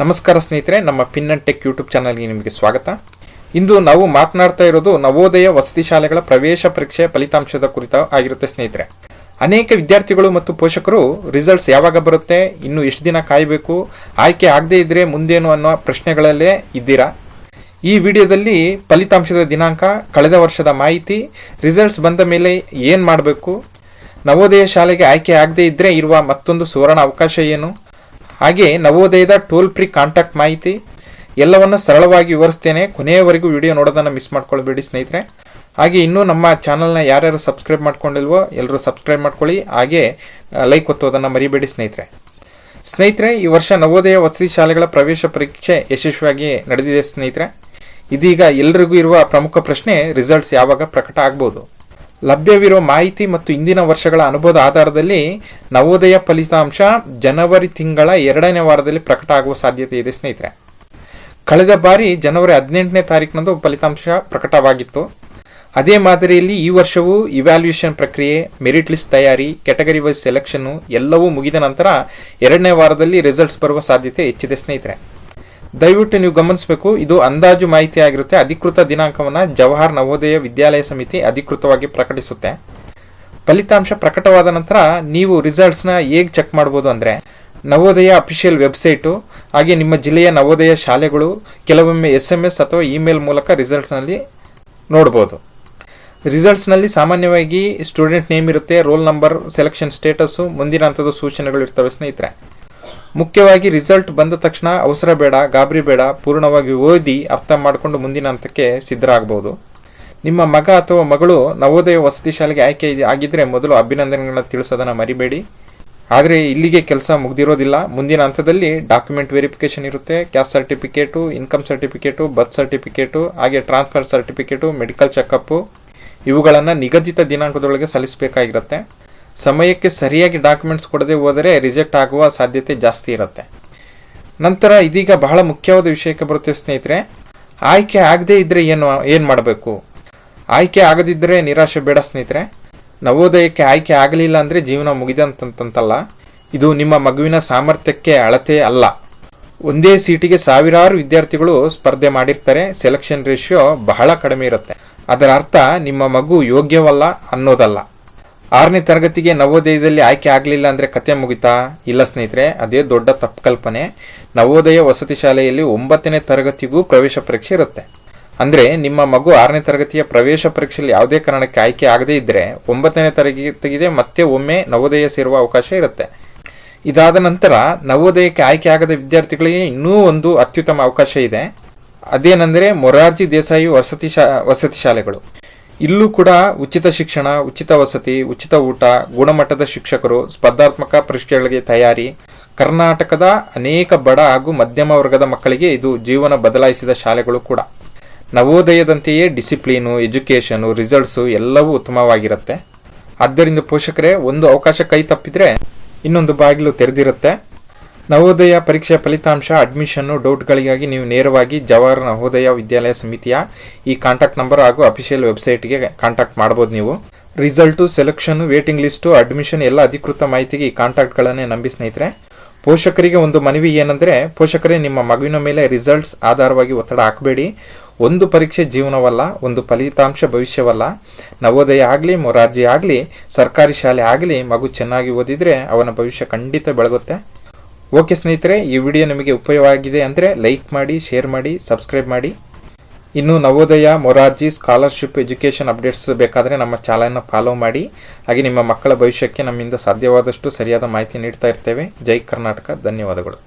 ನಮಸ್ಕಾರ ಸ್ನೇಹಿತರೆ, ನಮ್ಮ ಪಿನ್ ಅಂಡ್ ಟೆಕ್ ಯೂಟ್ಯೂಬ್ ಚಾನಲ್ಗೆ ನಿಮಗೆ ಸ್ವಾಗತ. ಇಂದು ನಾವು ಮಾತನಾಡ್ತಾ ಇರೋದು ನವೋದಯ ವಸತಿ ಶಾಲೆಗಳ ಪ್ರವೇಶ ಪರೀಕ್ಷೆ ಫಲಿತಾಂಶದ ಕುರಿತ ಆಗಿರುತ್ತೆ ಸ್ನೇಹಿತರೆ. ಅನೇಕ ವಿದ್ಯಾರ್ಥಿಗಳು ಮತ್ತು ಪೋಷಕರು ರಿಸಲ್ಟ್ಸ್ ಯಾವಾಗ ಬರುತ್ತೆ, ಇನ್ನು ಎಷ್ಟು ದಿನ ಕಾಯಬೇಕು, ಆಯ್ಕೆ ಆಗದೇ ಇದ್ರೆ ಮುಂದೇನು ಅನ್ನೋ ಪ್ರಶ್ನೆಗಳಲ್ಲೇ ಇದ್ದೀರಾ? ಈ ವಿಡಿಯೋದಲ್ಲಿ ಫಲಿತಾಂಶದ ದಿನಾಂಕ, ಕಳೆದ ವರ್ಷದ ಮಾಹಿತಿ ರಿಸಲ್ಟ್ಸ್ ಬಂದ ಮೇಲೆ ಏನು ಮಾಡಬೇಕು, ನವೋದಯ ಶಾಲೆಗೆ ಆಯ್ಕೆ ಆಗದೇ ಇದ್ದರೆ ಇರುವ ಮತ್ತೊಂದು ಸುವರ್ಣ ಅವಕಾಶ ಏನು ಹಾಗೆ ನವೋದಯದ ಟೋಲ್ ಫ್ರೀ ಕಾಂಟ್ಯಾಕ್ಟ್ ಮಾಹಿತಿ ಎಲ್ಲವನ್ನು ಸರಳವಾಗಿ ವಿವರಿಸ್ತೇನೆ. ಕೊನೆಯವರೆಗೂ ವಿಡಿಯೋ ನೋಡೋದನ್ನು ಮಿಸ್ ಮಾಡ್ಕೊಳ್ಬೇಡಿ ಸ್ನೇಹಿತರೆ. ಹಾಗೆ ಇನ್ನೂ ನಮ್ಮ ಚಾನಲ್ನ ಯಾರ್ಯಾರು ಸಬ್ಸ್ಕ್ರೈಬ್ ಮಾಡ್ಕೊಂಡಿಲ್ವೋ ಎಲ್ಲರೂ ಸಬ್ಸ್ಕ್ರೈಬ್ ಮಾಡ್ಕೊಳ್ಳಿ. ಹಾಗೆ ಲೈಕ್ ಒತ್ತೋದನ್ನು ಮರಿಬೇಡಿ ಸ್ನೇಹಿತರೆ. ಸ್ನೇಹಿತರೆ, ಈ ವರ್ಷ ನವೋದಯ ವಸತಿ ಶಾಲೆಗಳ ಪ್ರವೇಶ ಪರೀಕ್ಷೆ ಯಶಸ್ವಿಯಾಗಿ ನಡೆದಿದೆ ಸ್ನೇಹಿತರೆ. ಇದೀಗ ಎಲ್ರಿಗೂ ಇರುವ ಪ್ರಮುಖ ಪ್ರಶ್ನೆ ರಿಸಲ್ಟ್ಸ್ ಯಾವಾಗ ಪ್ರಕಟ ಆಗ್ಬೋದು? ಲಭ್ಯವಿರುವ ಮಾಹಿತಿ ಮತ್ತು ಇಂದಿನ ವರ್ಷಗಳ ಅನುಭವದ ಆಧಾರದಲ್ಲಿ ನವೋದಯ ಫಲಿತಾಂಶ ಜನವರಿ ತಿಂಗಳ ಎರಡನೇ ವಾರದಲ್ಲಿ ಪ್ರಕಟ ಆಗುವ ಸಾಧ್ಯತೆ ಇದೆ, ಸ್ನೇಹಿತರೆ. ಕಳೆದ ಬಾರಿ ಜನವರಿ ಹದಿನೆಂಟನೇ ತಾರೀಕಿನಂದು ಫಲಿತಾಂಶ ಪ್ರಕಟವಾಗಿತ್ತು. ಅದೇ ಮಾದರಿಯಲ್ಲಿ ಈ ವರ್ಷವೂ ಇವ್ಯಾಲ್ಯೂಯೇಷನ್ ಪ್ರಕ್ರಿಯೆ ಮೆರಿಟ್ ಲಿಸ್ಟ್ ತಯಾರಿ ಕ್ಯಾಟಗರಿ ವೈಸ್ ಸೆಲೆಕ್ಷನ್ನು ಎಲ್ಲವೂ ಮುಗಿದ ನಂತರ ಎರಡನೇ ವಾರದಲ್ಲಿ ರಿಸಲ್ಟ್ಸ್ ಬರುವ ಸಾಧ್ಯತೆ ಹೆಚ್ಚಿದೆ, ಸ್ನೇಹಿತರೆ. ದಯವಿಟ್ಟು ನೀವು ಗಮನಿಸಬೇಕು, ಇದು ಅಂದಾಜು ಮಾಹಿತಿ ಆಗಿರುತ್ತೆ. ಅಧಿಕೃತ ದಿನಾಂಕವನ್ನು ಜವಾಹರ್ ನವೋದಯ ವಿದ್ಯಾಲಯ ಸಮಿತಿ ಅಧಿಕೃತವಾಗಿ ಪ್ರಕಟಿಸುತ್ತೆ. ಫಲಿತಾಂಶ ಪ್ರಕಟವಾದ ನಂತರ ನೀವು ರಿಸಲ್ಟ್ಸ್ನ ಹೇಗೆ ಚೆಕ್ ಮಾಡ್ಬೋದು ಅಂದರೆ, ನವೋದಯ ಅಫಿಷಿಯಲ್ ವೆಬ್ಸೈಟು ಹಾಗೆ ನಿಮ್ಮ ಜಿಲ್ಲೆಯ ನವೋದಯ ಶಾಲೆಗಳು, ಕೆಲವೊಮ್ಮೆ ಎಸ್ ಎಂ ಎಸ್ ಅಥವಾ ಇಮೇಲ್ ಮೂಲಕ ರಿಸಲ್ಟ್ಸ್ನಲ್ಲಿ ನೋಡ್ಬೋದು. ರಿಸಲ್ಟ್ಸ್ನಲ್ಲಿ ಸಾಮಾನ್ಯವಾಗಿ ಸ್ಟೂಡೆಂಟ್ ನೇಮ್ ಇರುತ್ತೆ ರೋಲ್ ನಂಬರ್ ಸೆಲೆಕ್ಷನ್ ಸ್ಟೇಟಸ್ಸು ಮುಂದಿನ ಹಂತದ ಸೂಚನೆಗಳು ಇರ್ತವೆ ಸ್ನೇಹಿತರೆ. ಮುಖ್ಯವಾಗಿ ರಿಸಲ್ಟ್ ಬಂದ ತಕ್ಷಣ ಅವಸರ ಬೇಡ, ಗಾಬರಿ ಬೇಡ, ಪೂರ್ಣವಾಗಿ ಓದಿ ಅರ್ಥ ಮಾಡಿಕೊಂಡು ಮುಂದಿನ ಹಂತಕ್ಕೆ ಸಿದ್ಧರಾಗಬಹುದು. ನಿಮ್ಮ ಮಗ ಅಥವಾ ಮಗಳು ನವೋದಯ ವಸತಿ ಶಾಲೆಗೆ ಆಯ್ಕೆ ಆಗಿದ್ರೆ ಮೊದಲು ಅಭಿನಂದನೆಗಳನ್ನ ತಿಳಿಸೋದನ್ನ ಮರಿಬೇಡಿ. ಆದರೆ ಇಲ್ಲಿಗೆ ಕೆಲಸ ಮುಗ್ದಿರೋದಿಲ್ಲ. ಮುಂದಿನ ಹಂತದಲ್ಲಿ ಡಾಕ್ಯುಮೆಂಟ್ ವೆರಿಫಿಕೇಶನ್ ಇರುತ್ತೆ. Caste certificate income certificate birth certificate ಹಾಗೆ ಟ್ರಾನ್ಸ್ಫರ್ ಸರ್ಟಿಫಿಕೇಟು ಮೆಡಿಕಲ್ ಚೆಕಪ್ಪು ಇವುಗಳನ್ನು ನಿಗದಿತ ದಿನಾಂಕದೊಳಗೆ ಸಲ್ಲಿಸಬೇಕಾಗಿರುತ್ತೆ. ಸಮಯಕ್ಕೆ ಸರಿಯಾಗಿ ಡಾಕ್ಯುಮೆಂಟ್ಸ್ ಕೊಡದೆ ಹೋದರೆ ರಿಜೆಕ್ಟ್ ಆಗುವ ಸಾಧ್ಯತೆ ಜಾಸ್ತಿ ಇರುತ್ತೆ. ನಂತರ ಇದೀಗ ಬಹಳ ಮುಖ್ಯವಾದ ವಿಷಯಕ್ಕೆ ಬರುತ್ತೆ ಸ್ನೇಹಿತರೆ, ಆಯ್ಕೆ ಆಗದೇ ಇದ್ದರೆ ಏನು ಏನು ಮಾಡಬೇಕು? ಆಯ್ಕೆ ಆಗದಿದ್ದರೆ ನಿರಾಶೆ ಬೇಡ ಸ್ನೇಹಿತರೆ. ನವೋದಯಕ್ಕೆ ಆಯ್ಕೆ ಆಗಲಿಲ್ಲ ಅಂದರೆ ಜೀವನ ಮುಗಿದಂತಂತಲ್ಲ, ಇದು ನಿಮ್ಮ ಮಗುವಿನ ಸಾಮರ್ಥ್ಯಕ್ಕೆ ಅಳತೆ ಅಲ್ಲ. ಒಂದೇ ಸೀಟಿಗೆ ಸಾವಿರಾರು ವಿದ್ಯಾರ್ಥಿಗಳು ಸ್ಪರ್ಧೆ ಮಾಡಿರ್ತಾರೆ ಸೆಲೆಕ್ಷನ್ ರೇಷಿಯೋ ಬಹಳ ಕಡಿಮೆ ಇರುತ್ತೆ. ಅದರ ಅರ್ಥ ನಿಮ್ಮ ಮಗು ಯೋಗ್ಯವಲ್ಲ ಅನ್ನೋದಲ್ಲ. ಆರನೇ ತರಗತಿಗೆ ನವೋದಯದಲ್ಲಿ ಆಯ್ಕೆ ಆಗಲಿಲ್ಲ ಅಂದರೆ ಕತೆ ಮುಗಿತಾ? ಇಲ್ಲ ಸ್ನೇಹಿತರೆ, ಅದೇ ದೊಡ್ಡ ತಪ್ಪು ಕಲ್ಪನೆ ನವೋದಯ ವಸತಿ ಶಾಲೆಯಲ್ಲಿ ಒಂಬತ್ತನೇ ತರಗತಿಗೂ ಪ್ರವೇಶ ಪರೀಕ್ಷೆ ಇರುತ್ತೆ. ಅಂದರೆ ನಿಮ್ಮ ಮಗು ಆರನೇ ತರಗತಿಯ ಪ್ರವೇಶ ಪರೀಕ್ಷೆಯಲ್ಲಿ ಯಾವುದೇ ಕಾರಣಕ್ಕೆ ಆಯ್ಕೆ ಆಗದೇ ಇದ್ದರೆ ಒಂಬತ್ತನೇ ತರಗತಿಗೆ ಮತ್ತೆ ಒಮ್ಮೆ ನವೋದಯ ಸೇರುವ ಅವಕಾಶ ಇರುತ್ತೆ. ಇದಾದ ನಂತರ ನವೋದಯಕ್ಕೆ ಆಯ್ಕೆ ಆಗದ ವಿದ್ಯಾರ್ಥಿಗಳಿಗೆ ಇನ್ನೂ ಒಂದು ಅತ್ಯುತ್ತಮ ಅವಕಾಶ ಇದೆ. ಅದೇನೆಂದರೆ ಮೊರಾರ್ಜಿ ದೇಸಾಯಿ ವಸತಿ ಶಾ, ವಸತಿ ಶಾಲೆಗಳು. ಇಲ್ಲೂ ಕೂಡ ಉಚಿತ ಶಿಕ್ಷಣ, ಉಚಿತ ವಸತಿ, ಉಚಿತ ಊಟ, ಗುಣಮಟ್ಟದ ಶಿಕ್ಷಕರು, ಸ್ಪರ್ಧಾತ್ಮಕ ಪರೀಕ್ಷೆಗಳಿಗೆ ತಯಾರಿ. ಕರ್ನಾಟಕದ ಅನೇಕ ಬಡ ಹಾಗೂ ಮಧ್ಯಮ ವರ್ಗದ ಮಕ್ಕಳಿಗೆ ಇದು ಜೀವನ ಬದಲಾಯಿಸಿದ ಶಾಲೆಗಳು ಕೂಡ. ನವೋದಯದಂತೆಯೇ ಡಿಸಿಪ್ಲೀನು, ಎಜುಕೇಷನು, ರಿಸಲ್ಟ್ಸು ಎಲ್ಲವೂ ಉತ್ತಮವಾಗಿರುತ್ತೆ. ಆದ್ದರಿಂದ ಪೋಷಕರೇ, ಒಂದು ಅವಕಾಶ ಕೈ ತಪ್ಪಿದರೆ ಇನ್ನೊಂದು ಬಾಗಿಲು ತೆರೆದಿರುತ್ತೆ. ನವೋದಯ ಪರೀಕ್ಷೆ ಫಲಿತಾಂಶ, ಅಡ್ಮಿಷನ್ನು ಡೌಟ್ಗಳಿಗಾಗಿ ನೀವು ನೇರವಾಗಿ ಜವಾಹರ್ ನವೋದಯ ವಿದ್ಯಾಲಯ ಸಮಿತಿಯ ಈ ಕಾಂಟ್ಯಾಕ್ಟ್ ನಂಬರ್ ಹಾಗೂ ಅಫಿಷಿಯಲ್ ವೆಬ್ಸೈಟ್ಗೆ ಕಾಂಟ್ಯಾಕ್ಟ್ ಮಾಡಬಹುದು ನೀವು. Result, selection, waiting list, admission ಎಲ್ಲ ಅಧಿಕೃತ ಮಾಹಿತಿಗೆ ಈ ಕಾಂಟ್ಯಾಕ್ಟ್ಗಳನ್ನೇ ನಂಬಿ ಸ್ನೇಹಿತರೆ. ಪೋಷಕರಿಗೆ ಒಂದು ಮನವಿ ಏನಂದರೆ, ಪೋಷಕರೇ ನಿಮ್ಮ ಮಗುವಿನ ಮೇಲೆ ರಿಸಲ್ಟ್ಸ್ ಆಧಾರವಾಗಿ ಒತ್ತಡ ಹಾಕಬೇಡಿ. ಒಂದು ಪರೀಕ್ಷೆ ಜೀವನವಲ್ಲ, ಒಂದು ಫಲಿತಾಂಶ ಭವಿಷ್ಯವಲ್ಲ. ನವೋದಯ ಆಗಲಿ, ಮೊರಾರ್ಜಿ ಆಗಲಿ, ಸರ್ಕಾರಿ ಶಾಲೆ ಆಗಲಿ, ಮಗು ಚೆನ್ನಾಗಿ ಓದಿದರೆ ಅವನ ಭವಿಷ್ಯ ಖಂಡಿತ ಬೆಳಗುತ್ತೆ. ಓಕೆ ಸ್ನೇಹಿತರೆ, ಈ ವಿಡಿಯೋ ನಿಮಗೆ ಉಪಯೋಗವಾಗಿದೆ ಅಂದರೆ ಲೈಕ್ ಮಾಡಿ, ಶೇರ್ ಮಾಡಿ, ಸಬ್ಸ್ಕ್ರೈಬ್ ಮಾಡಿ. ಇನ್ನು Navodaya Morarji scholarship education updates ಬೇಕಾದರೆ ನಮ್ಮ ಚಾನಲ್ನ ಫಾಲೋ ಮಾಡಿ. ಹಾಗೆ ನಿಮ್ಮ ಮಕ್ಕಳ ಭವಿಷ್ಯಕ್ಕೆ ನಮ್ಮಿಂದ ಸಾಧ್ಯವಾದಷ್ಟು ಸರಿಯಾದ ಮಾಹಿತಿ ನೀಡ್ತಾ ಇರ್ತೇವೆ. ಜೈ ಕರ್ನಾಟಕ, ಧನ್ಯವಾದಗಳು.